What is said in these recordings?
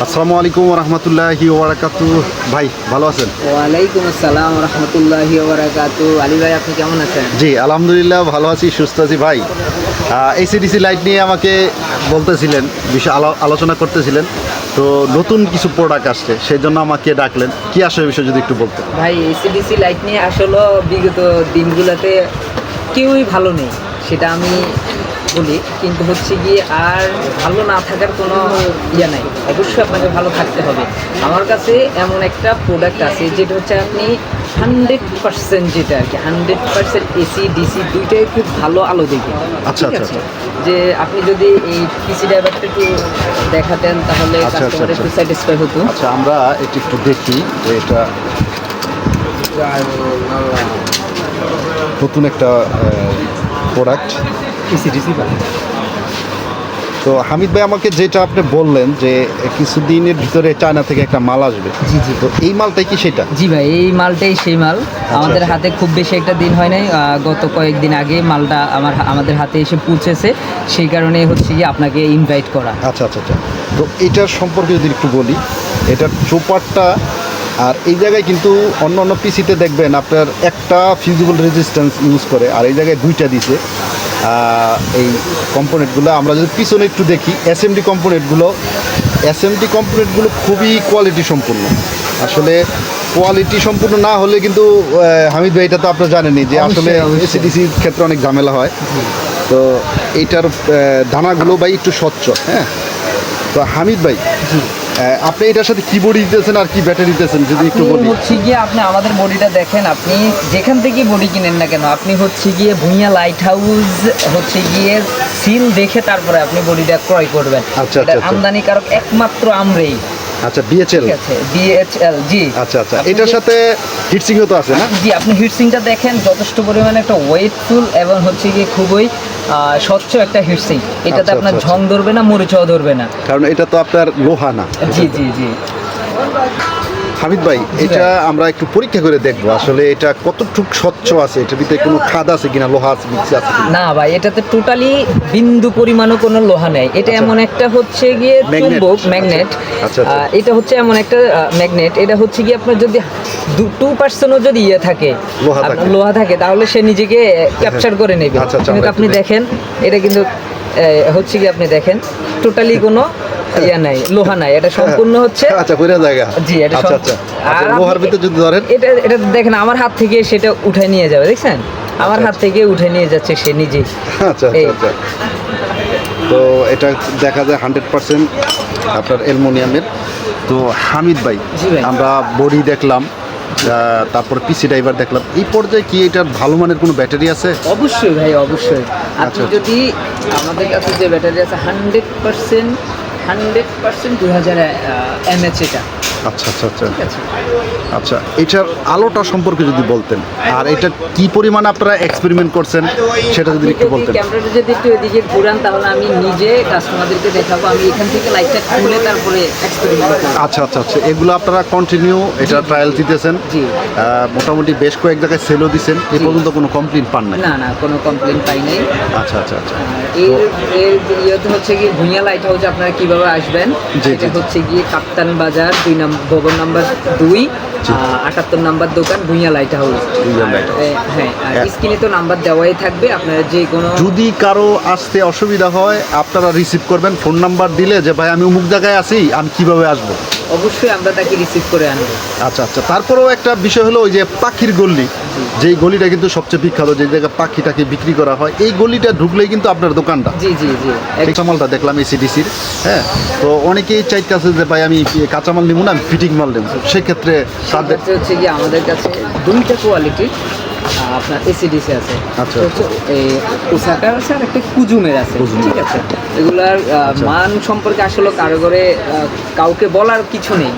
আসসালামু আলাইকুম রহমতুল্লাহি ওবরাকাতু ভাই ভালো আছেন? ওয়ালাইকুম আসসালাম রহমতুল্লাহি ওবরাকাতু আলী ভাই আপনি কেমন আছেন? জি আলহামদুলিল্লাহ ভালো আছি সুস্থ আছি। ভাই এসিডিসি লাইট নিয়ে আমাকে বলতেছিলেন বিষয় আলো- আলোচনা করতেছিলেন। তো নতুন কিছু প্রোডাক্ট আসছে সেই জন্য আমাকে ডাকলেন। কি আসলে বিষয় যদি একটু বলতেন? ভাই এসিডিসি লাইট নিয়ে আসলে বিগত দিনগুলোতে কেউই ভালো নেই। সেটা আমি বলি কিন্তু হচ্ছে গিয়ে আর ভালো না থাকার কোনো ইয়ে নাই। অবশ্যই আপনাকে ভালো থাকতে হবে। আমার কাছে এমন একটা প্রোডাক্ট আছে যেটা হচ্ছে আপনি হান্ড্রেড পার্সেন্ট যেটা আর কি হান্ড্রেড পার্সেন্ট এসি ডিসি দুইটাই খুব ভালো আলো দেখে। আচ্ছা, ঠিক আচ্ছা, আছে? যে আপনি যদি এই পিসি ড্রাইভারটা একটু দেখাতেন তাহলে আচ্ছা, আচ্ছা, কাস্টমার একটু আচ্ছা। স্যাটিসফাই হতো। আচ্ছা আমরা এটি একটু দেখি যে এটা নতুন একটা প্রোডাক্ট পিসি তো হামিদ ভাই আমাকে যেটা আপনি বললেন যে কিছুদিনের ভিতরে চায়না থেকে একটা মাল আসবে জি, জি। তো এই মালটাই কি সেটা? জি ভাই এই মালটাই সেই মাল। আমাদের আচ্ছা। হাতে খুব বেশি একটা দিন হয় নাই। গত কয়েকদিন আগে মালটা আমার আমাদের হাতে এসে পৌঁছেছে। সেই কারণে হচ্ছে কি আপনাকে ইনভাইট করা। আচ্ছা আচ্ছা আচ্ছা। তো এটার সম্পর্কে যদি একটু বলি এটার চোপারটা আর এই জায়গায় কিন্তু অন্য অন্য পিসিতে দেখবেন আপনার একটা ফিজিবল রেজিস্ট্যান্স ইউজ করে আর এই জায়গায় দুইটা দিছে। এই কম্পোনেন্টগুলো আমরা যদি পিছনে একটু দেখি এসএমডি কম্পোনেন্টগুলো এসএমডি কম্পোনেন্টগুলো খুবই কোয়ালিটি সম্পূর্ণ। আসলে কোয়ালিটি সম্পূর্ণ না হলে কিন্তু হামিদ ভাই এটা তো আপনারা জানেনই যে আসলে। এসিডিসির ক্ষেত্রে অনেক ঝামেলা হয়। তো এইটার আহ, দানাগুলো ভাই একটু স্বচ্ছ হ্যাঁ? তো হামিদ ভাই আপনি এটার সাথে কি বডি দিতেছেন আর কি ব্যাটারি দিতেছেন যদি একটু বলি। হচ্ছে গিয়ে আপনি আমাদের বডিটা দেখেন আপনি যেখান থেকে বডি কিনেন না কেন আপনি হচ্ছে গিয়ে ভুঁইয়া লাইট হাউস হচ্ছে গিয়ে সিল দেখে তারপরে আপনি বডিটা ক্রয় করবেন। আচ্ছা, এটার আচ্ছা। আমদানিকারক একমাত্র আমরাই। আচ্ছা বিএচএল ডিএইচএল জি। আচ্ছা আচ্ছা এটার সাথে হিটসিংও তো আছে না? জি আপনি হিটসিংটা দেখেন যথেষ্ট পরিমাণে একটা ওয়েটফুল এবং হচ্ছে গিয়ে খুবই স্বচ্ছ একটা হিটসিং। এটাতে আচ্ছা, আপনার আচ্ছা, ঝং ধরবে না মরিচাও ধরবে না। কারণ এটা তো আপনার লোহা না। জি জি জি। হামিদ ভাই এটা আমরা একটু পরীক্ষা করে দেখব। আসলে এটা কতটুক স্বচ্ছ আছে? এটার ভিতরে কোনো খাদ আছে কিনা লোহা আছে মিক্সি আছে না ভাই এটাতে টোটালি বিন্দু পরিমাণও কোনো লোহা নেই। এটা আচ্ছা। এমন একটা হচ্ছে গিয়ে চুম্বক ম্যাগনেট আচ্ছা, আচ্ছা। এটা হচ্ছে এমন একটা ম্যাগনেট এটা হচ্ছে গিয়ে আপনার যদি টু পার্সেন্টও যদি ইয়ে থাকে লোহা থাকে। লোহা থাকে তাহলে সে নিজেকে ক্যাপচার করে নেবে। কিন্তু আপনি দেখেন এটা কিন্তু হচ্ছে কি আপনি দেখেন টোটালি কোনো ইয়ে নাই লোহা নাই এটা সম্পূর্ণ হচ্ছে আচ্ছা কইরা জায়গা। জি এটা আচ্ছা আচ্ছা। আর আচ্ছা লোহার ভিতরে যদি ধরেন। এটা এটা দেখেন আমার হাত থেকে সেটা উঠে নিয়ে যাবে দেখছেন? আমার হাত থেকে উঠে নিয়ে যাচ্ছে সে নিজে আচ্ছা আচ্ছা আচ্ছা। তো এটা দেখা যায় হান্ড্রেড পার্সেন্ট আপনার অ্যালমোনিয়ামের। তো হামিদ ভাই আমরা বডি দেখলাম তারপর পিসি ড্রাইভার দেখলাম। এই পর্যায়ে কি এটার ভালো মানের কোনো ব্যাটারি আছে? অবশ্যই ভাই অবশ্যই। আপনি আচ্ছা। যদি আমাদের কাছে যে ব্যাটারি আছে হান্ড্রেড পার্সেন্ট হান্ড্রেড পার্সেন্ট দুই হাজার এমএচ এটা। আচ্ছা আচ্ছা আচ্ছা। ঠিক আছে। আচ্ছা এটার আলোটা সম্পর্কে যদি বলতেন আর এটা কি পরিমাণ আপনারা এক্সপেরিমেন্ট করছেন সেটা যদি একটু বলতেন। ক্যামেরাটা যদি একটু এদিকে ঘুরান তাহলে আমি নিজে কাস্টমারদেরকে দেখাবো আমি এখান থেকে লাইটটা খুলে তারপরে এক্সপেরিমেন্ট আচ্ছা আচ্ছা আচ্ছা এগুলো আপনারা কন্টিনিউ এটা ট্রায়াল দিতেছেন। জি। মোটামুটি বেশ কয়েক জায়গায় সেলও দিচ্ছেন এ। পর্যন্ত কোনো কমপ্লেন পান নাই? না না কোনো কমপ্লেন পাই নাই। আচ্ছা আচ্ছা আচ্ছা। এর এর ইয়েতে হচ্ছে গিয়ে ভুঁইয়া লাইট হাউস আপনারা কীভাবে আসবেন? এটা হচ্ছে গিয়ে কাপ্তান বাজার দুই নাম্বার ভবন নাম্বার দুই। আটাত্তর নাম্বার দোকান ভুঁইয়া লাইট হাউস হ্যাঁ হ্যাঁ। স্ক্রিনে তো নাম্বার দেওয়াই থাকবে আপনারা যে কোনো যদি কারও আসতে অসুবিধা হয় আপনারা রিসিভ করবেন। ফোন নাম্বার দিলে যে ভাই আমি অমুক জায়গায় আসি আমি কীভাবে আসব? অবশ্যই আমরা তাকে রিসিভ করে আনব। আচ্ছা আচ্ছা। তারপরেও একটা বিষয় হলো ওই যে পাখির গল্লি যেই গলিটা কিন্তু সবচেয়ে বিখ্যাত যে জায়গায় পাখি টাকি বিক্রি করা হয় এই গলিটা ঢুকলেই কিন্তু আপনার দোকানটা। জি জি জি। কাঁচামালটা দেখলাম এসিডিসির হ্যাঁ? তো অনেকেই চাইতেছে যে ভাই আমি কাঁচামাল নিব না আমি ফিটিং মাল নেব। সেক্ষেত্রে তাদের হচ্ছে গিয়ে আমাদের কাছে দুইটা কোয়ালিটির আপনার এসিডিসি আছে। আচ্ছা। তো এই ওসাকার আছে আর একটা কুজুমের আছে। ঠিক আছে। এগুলার আহ, মান সম্পর্কে আসলে কারিগরে কাউকে বলার কিছু নেই।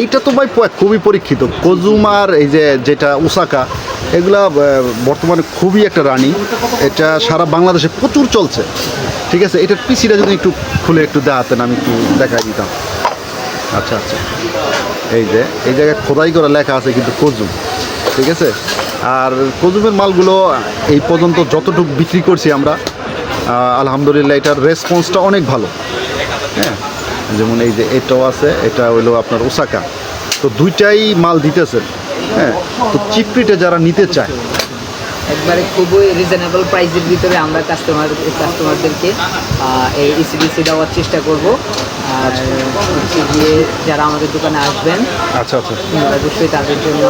এইটা তো ভাই খুবই পরীক্ষিত। কজুমার এই যে যেটা ওসাকা এগুলা বর্তমানে খুবই একটা রানি। এটা সারা বাংলাদেশে প্রচুর চলছে। ঠিক আছে? এটার পিসিটা যদি একটু খুলে একটু দেখাতেন আমি একটু দেখাই দিতাম। আচ্ছা আচ্ছা। এই যে এই জায়গায় খোদাই করা লেখা আছে কিন্তু কজুম। ঠিক আছে? আর কজুমের মালগুলো এই পর্যন্ত যতটুকু বিক্রি করছি আমরা আলহামদুলিল্লাহ এটার রেসপন্সটা অনেক ভালো। হ্যাঁ? যেমন এই যে এটাও আছে, এটা হইল আপনার ওসাকা। তো দুইটাই মাল দিতেছে। হ্যাঁ? তো চিপড়িটা যারা নিতে চায় একবারে খুবই রিজনেবল প্রাইসের ভিতরে আমরা কাস্টমার কাস্টমারদেরকে এই ইসিডিসি দেওয়ার চেষ্টা করব। আর হচ্ছে গিয়ে যারা আমাদের দোকানে আসবেন আচ্ছা আচ্ছা। অবশ্যই তাদের জন্য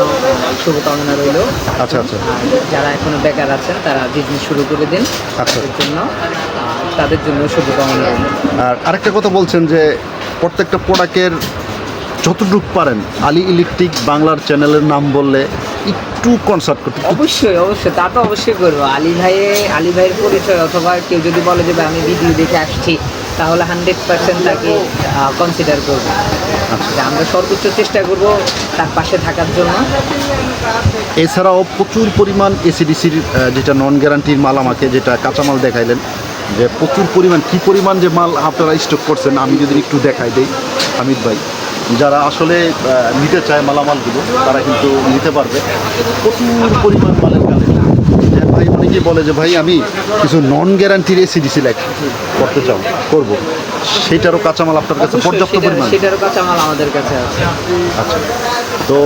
শুভকামনা রইল। আচ্ছা আচ্ছা। যারা এখনও বেকার আছেন তারা বিজনেস শুরু করে দিন। আচ্ছা। তাদের জন্য তাদের জন্য শুভকামনা রইল। আর আরেকটা কথা বলছেন যে প্রত্যেকটা প্রোডাক্টের যতটুকু পারেন আলী ইলেকট্রিক বাংলার চ্যানেলের নাম বললে একটু কনসার্ট করতে। অবশ্যই অবশ্যই তা তো অবশ্যই করব। আলী ভাইয়ে আলী ভাইয়ের পরিচয় অথবা কেউ যদি বলে যে আমি ভিডিও দেখে আসছি তাহলে হান্ড্রেড পার্সেন্ট তাকে কনসিডার করব। যে আমরা সর্বোচ্চ চেষ্টা করব তার পাশে থাকার জন্য। এছাড়াও প্রচুর পরিমাণ এসিডিসির যেটা নন গ্যারান্টির মাল আমাকে যেটা কাঁচামাল দেখাইলেন যে প্রচুর পরিমাণ কি পরিমাণ যে মাল আপনারা স্টক করছেন আমি যদি একটু দেখাই দেই হামিদ ভাই। যারা আসলে নিতে চায় মালামালগুলো তারা কিন্তু নিতে পারবে। প্রচুর পরিমাণ মালের কালেকশন ভাই অনেকে বলে যে ভাই আমি কিছু নন গ্যারান্টির এসিডিসি লেখ করতে চাও করব। সেটারও কাঁচামাল আপনার কাছে পর্যাপ্ত পরিমাণ? সেটারও কাঁচামাল আমাদের কাছে আছে। আচ্ছা। তো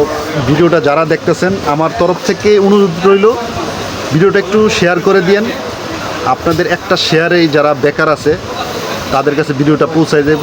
ভিডিওটা যারা দেখতেছেন আমার তরফ থেকে অনুরোধ রইল ভিডিওটা একটু শেয়ার করে দিয়েন। আপনাদের একটা শেয়ারেই যারা বেকার আছে তাদের কাছে ভিডিওটা পৌঁছায় দেব।